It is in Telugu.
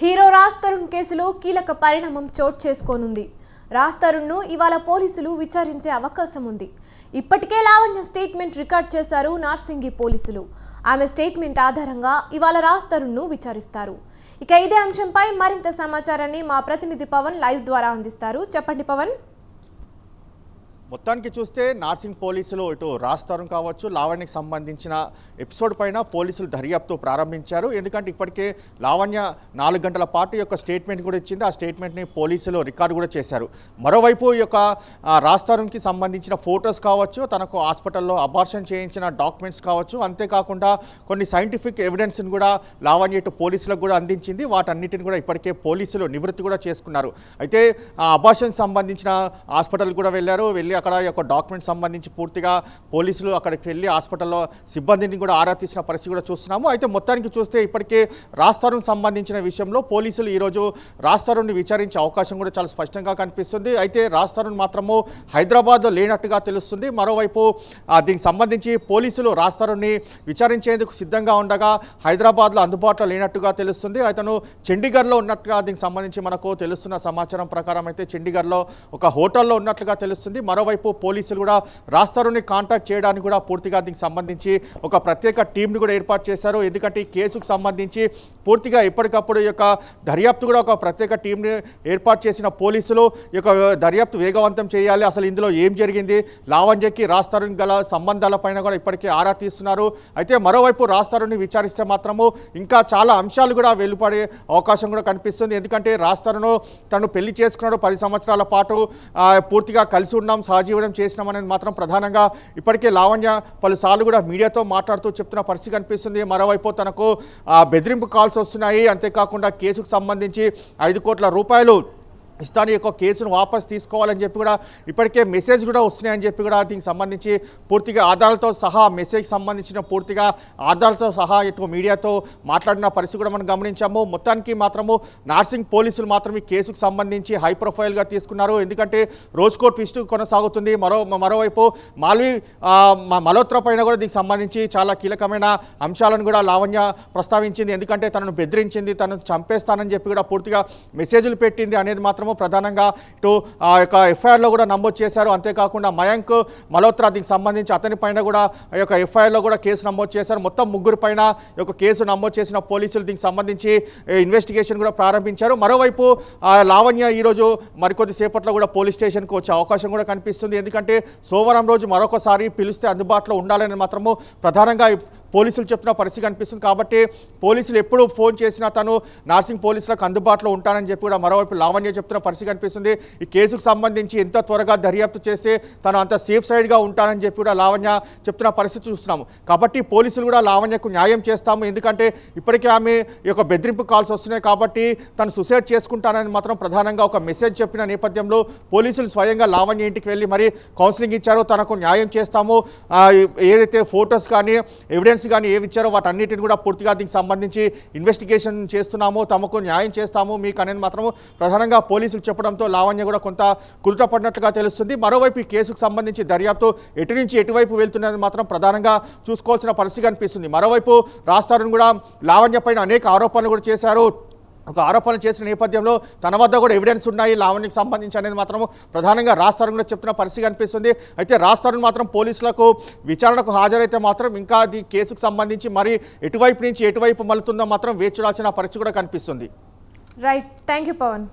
హీరో రాజ్ తరుణ్ కేసులో కీలక పరిణామం చోటు చేసుకోనుంది. రాజ్ తరుణ్ను ఇవాళ పోలీసులు విచారించే అవకాశం ఉంది. ఇప్పటికే లావణ్య స్టేట్మెంట్ రికార్డ్ చేశారు నార్సింగి పోలీసులు. ఆమె స్టేట్మెంట్ ఆధారంగా ఇవాళ రాజ్ తరుణ్ను విచారిస్తారు. ఇక ఇదే అంశంపై మరింత సమాచారాన్ని మా ప్రతినిధి పవన్ లైవ్ ద్వారా అందిస్తారు. చెప్పండి పవన్. మొత్తానికి చూస్తే నార్సింగ్ పోలీసులు ఇటు రాస్తారం కావచ్చు లావణ్యకి సంబంధించిన ఎపిసోడ్ పైన పోలీసులు దర్యాప్తు ప్రారంభించారు. ఎందుకంటే ఇప్పటికే లావణ్య నాలుగు గంటల పాటు యొక్క స్టేట్మెంట్ కూడా ఇచ్చింది. ఆ స్టేట్మెంట్ని పోలీసులు రికార్డు కూడా చేశారు. మరోవైపు ఈ యొక్క ఆ, రాస్తారంకి సంబంధించిన ఫొటోస్ కావచ్చు తనకు హాస్పిటల్లో అబార్షన్ చేయించిన డాక్యుమెంట్స్ కావచ్చు అంతేకాకుండా కొన్ని సైంటిఫిక్ ఎవిడెన్స్ని కూడా లావణ్య ఇటు పోలీసులకు కూడా అందించింది. వాటన్నిటిని కూడా ఇప్పటికే పోలీసులు నివృత్తి కూడా చేసుకున్నారు. అయితే ఆ అబార్షన్ సంబంధించిన హాస్పిటల్ కూడా వెళ్ళారు. వెళ్ళి అక్కడ యొక్క డాక్యుమెంట్ సంబంధించి పూర్తిగా పోలీసులు అక్కడికి వెళ్ళి హాస్పిటల్లో సిబ్బందిని కూడా ఆరా తీసిన పరిస్థితి కూడా చూస్తున్నాము. అయితే మొత్తానికి చూస్తే ఇప్పటికే రాస్తారుని సంబంధించిన విషయంలో పోలీసులు ఈరోజు రాస్తారుని విచారించే అవకాశం కూడా చాలా స్పష్టంగా కనిపిస్తుంది. అయితే రాస్తారుని మాత్రము హైదరాబాద్లో లేనట్టుగా తెలుస్తుంది. మరోవైపు దీనికి సంబంధించి పోలీసులు రాస్తారుని విచారించేందుకు సిద్ధంగా ఉండగా హైదరాబాద్లో అందుబాటులో లేనట్టుగా తెలుస్తుంది. అతను చండీగఢ్లో ఉన్నట్టుగా దీనికి సంబంధించి మనకు తెలుస్తున్న సమాచారం ప్రకారం అయితే చండీగఢ్లో ఒక హోటల్లో ఉన్నట్లుగా తెలుస్తుంది. మరో మరోవైపు పోలీసులు కూడా రాస్తారుని కాంటాక్ట్ చేయడానికి కూడా పూర్తిగా దీనికి సంబంధించి ఒక ప్రత్యేక టీంని కూడా ఏర్పాటు చేశారు. ఎందుకంటే ఈ కేసుకు సంబంధించి పూర్తిగా ఎప్పటికప్పుడు యొక్క దర్యాప్తు కూడా ఒక ప్రత్యేక టీంని ఏర్పాటు చేసిన పోలీసులు యొక్క దర్యాప్తు వేగవంతం చేయాలి. అసలు ఇందులో ఏం జరిగింది? లావంజకి రాస్తారుని గల సంబంధాలపైన కూడా ఇప్పటికే ఆరా తీస్తున్నారు. అయితే మరోవైపు రాస్తారుని విచారిస్తే మాత్రము ఇంకా చాలా అంశాలు కూడా వెలుపడే అవకాశం కూడా కనిపిస్తుంది. ఎందుకంటే రాస్తారును తను పెళ్ళి చేసుకున్నాడు. పది సంవత్సరాల పాటు పూర్తిగా కలిసి ఉన్నాం. సహజీవనం చేసినామని మాత్రం ప్రధానంగా ఇప్పటికే లావణ్య పలుసార్లు కూడా మీడియాతో మాట్లాడుతూ చెప్తున్న పరిస్థితి కనిపిస్తుంది. మరోవైపు తనకు ఆ, బెదిరింపు కాల్స్ వస్తున్నాయి. అంతేకాకుండా కేసుకు సంబంధించి ఐదు కోట్ల రూపాయలు ఇస్తాను యొక్క కేసును వాపస్ తీసుకోవాలని చెప్పి కూడా ఇప్పటికే మెసేజ్ కూడా వస్తున్నాయని చెప్పి కూడా దీనికి సంబంధించి పూర్తిగా ఆధారాలతో సహా మెసేజ్ సంబంధించిన పూర్తిగా ఆధారాలతో సహా ఇటు మీడియాతో మాట్లాడిన పరిస్థితి కూడా మనం గమనించాము. మొత్తానికి మాత్రము నార్సింగ్ పోలీసులు మాత్రం ఈ కేసుకు సంబంధించి హై ప్రొఫైల్గా తీసుకున్నారు. ఎందుకంటే రోజుకో ట్విస్ట్ కొనసాగుతుంది. మరో మరోవైపు మాల్వి మలోత్ర పైన కూడా దీనికి సంబంధించి చాలా కీలకమైన అంశాలను కూడా లావణ్య ప్రస్తావించింది. ఎందుకంటే తనను బెదిరించింది తనను చంపేస్తానని చెప్పి కూడా పూర్తిగా మెసేజ్లు పెట్టింది అనేది మాత్రం మాత్రము ప్రధానంగా ఇటు ఆ యొక్క ఎఫ్ఐఆర్లో కూడా నమోదు చేశారు. అంతేకాకుండా మయాంక్ మల్హోత్రా దీనికి సంబంధించి అతని పైన కూడా ఆ యొక్క ఎఫ్ఐఆర్లో కూడా కేసు నమోదు చేశారు. మొత్తం ముగ్గురు పైన ఒక యొక్క కేసు నమోదు చేసిన పోలీసులు దీనికి సంబంధించి ఇన్వెస్టిగేషన్ కూడా ప్రారంభించారు. మరోవైపు లావణ్య ఈరోజు మరికొద్ది సేపట్లో కూడా పోలీస్ స్టేషన్కి వచ్చే అవకాశం కూడా కనిపిస్తుంది. ఎందుకంటే సోమవారం రోజు మరొకసారి పిలిస్తే అందుబాటులో ఉండాలని మాత్రము ప్రధానంగా పోలీసులు చెప్తున్న పరిస్థితి కనిపిస్తుంది. కాబట్టి పోలీసులు ఎప్పుడు ఫోన్ చేసినా తను నార్సింగ్ పోలీసులకు అందుబాటులో ఉంటానని చెప్పి కూడా మరోవైపు లావణ్య చెప్తున్న పరిస్థితి కనిపిస్తుంది. ఈ కేసుకు సంబంధించి ఎంత త్వరగా దర్యాప్తు చేస్తే తను అంత సేఫ్ సైడ్గా ఉంటానని చెప్పి కూడా లావణ్య చెప్తున్న పరిస్థితి చూస్తున్నాము. కాబట్టి పోలీసులు కూడా లావణ్యకు న్యాయం చేస్తాము. ఎందుకంటే ఇప్పటికే ఆమె యొక్క బెదిరింపు కాల్స్ వస్తున్నాయి కాబట్టి తను సుసైడ్ చేసుకుంటానని మాత్రం ప్రధానంగా ఒక మెసేజ్ చెప్పిన నేపథ్యంలో పోలీసులు స్వయంగా లావణ్య ఇంటికి వెళ్ళి మరి కౌన్సిలింగ్ ఇచ్చారో తనకు న్యాయం చేస్తాము. ఏదైతే ఫొటోస్ కానీ ఎవిడెన్స్ కానీ ఏవి ఇచ్చారో వాటన్నిటిని కూడా పూర్తిగా దీనికి సంబంధించి ఇన్వెస్టిగేషన్ చేస్తున్నాము తమకు న్యాయం చేస్తాము. మీకు అనేది మాత్రము ప్రధానంగా పోలీసులు చెప్పడంతో లావణ్య కూడా కొంత కుదుటపడినట్లుగా తెలుస్తుంది. మరోవైపు ఈ కేసుకు సంబంధించి దర్యాప్తు ఎటు నుంచి ఎటువైపు వెళ్తున్నది మాత్రం ప్రధానంగా చూసుకోవాల్సిన పరిస్థితి కనిపిస్తుంది. మరోవైపు రాస్తారని కూడా లావణ్య పైన అనేక ఆరోపణలు కూడా చేశారు. ఒక ఆరోపణలు చేసిన నేపథ్యంలో తన వద్ద కూడా ఎవిడెన్స్ ఉన్నాయి. లావణ్యకి సంబంధించి అనేది మాత్రం ప్రధానంగా రాస్తారని కూడా చెప్తున్న పరిస్థితి కనిపిస్తుంది. అయితే రాస్తారని మాత్రం పోలీసులకు విచారణకు హాజరైతే మాత్రం ఇంకా అది కేసుకు సంబంధించి మరి ఎటువైపు నుంచి ఎటువైపు మలుతుందో మాత్రం వేచి చూడాల్సిన పరిస్థితి కూడా కనిపిస్తుంది. Right thank you Pawan